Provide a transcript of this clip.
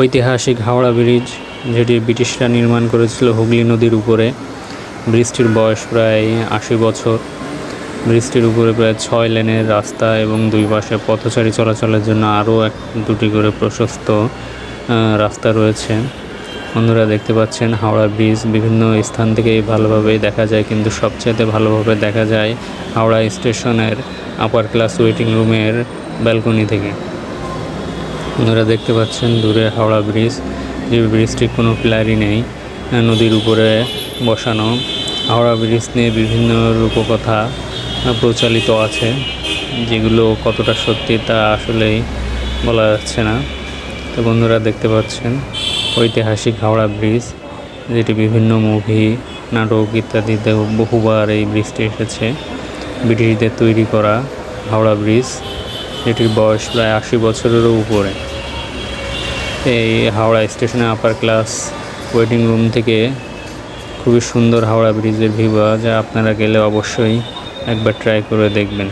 ঐতিহাসিক হাওড়া ব্রিজ, যেটি ব্রিটিশরা নির্মাণ করেছিল হুগলি নদীর উপরে। ব্রিজটির বয়স প্রায় আশি বছর। ব্রিজটির উপরে প্রায় ছয় লেনের রাস্তা এবং দুই পাশে পথচারী চলাচলের জন্য আরও এক, দুটি করে প্রশস্ত রাস্তা রয়েছে। বন্ধুরা দেখতে পাচ্ছেন হাওড়া ব্রিজ বিভিন্ন স্থান থেকেই ভালোভাবেই দেখা যায়, কিন্তু সবচেয়ে ভালোভাবে দেখা যায় হাওড়া স্টেশনের আপার ক্লাস ওয়েটিং রুমের ব্যালকনি থেকে। আপনারা দেখতে পাচ্ছেন দূরে হাওড়া ব্রিজ। যে ব্রিজটির কোনো প্লারই নেই, নদীর উপরে বসানো। হাওড়া ব্রিজ নিয়ে বিভিন্ন রূপকথা প্রচলিত আছে, যেগুলো কতটা সত্যি তা আসলেই বলা যাচ্ছে না। তো বন্ধুরা দেখতে পাচ্ছেন ঐতিহাসিক হাওড়া ব্রিজ, যেটি বিভিন্ন মুভি, নাটক ইত্যাদিতে বহুবার এই ব্রিজটি এসেছে। ব্রিটিশদের তৈরি করা হাওড়া ব্রিজ। এটির বয়স প্রায় আশি বছরেরও উপরে। এই হাওড়া স্টেশনে আপার ক্লাস ওয়েটিং রুম থেকে খুবই সুন্দর হাওড়া ব্রিজের ভিউ যা আপনারা গেলে অবশ্যই একবার ট্রাই করে দেখবেন।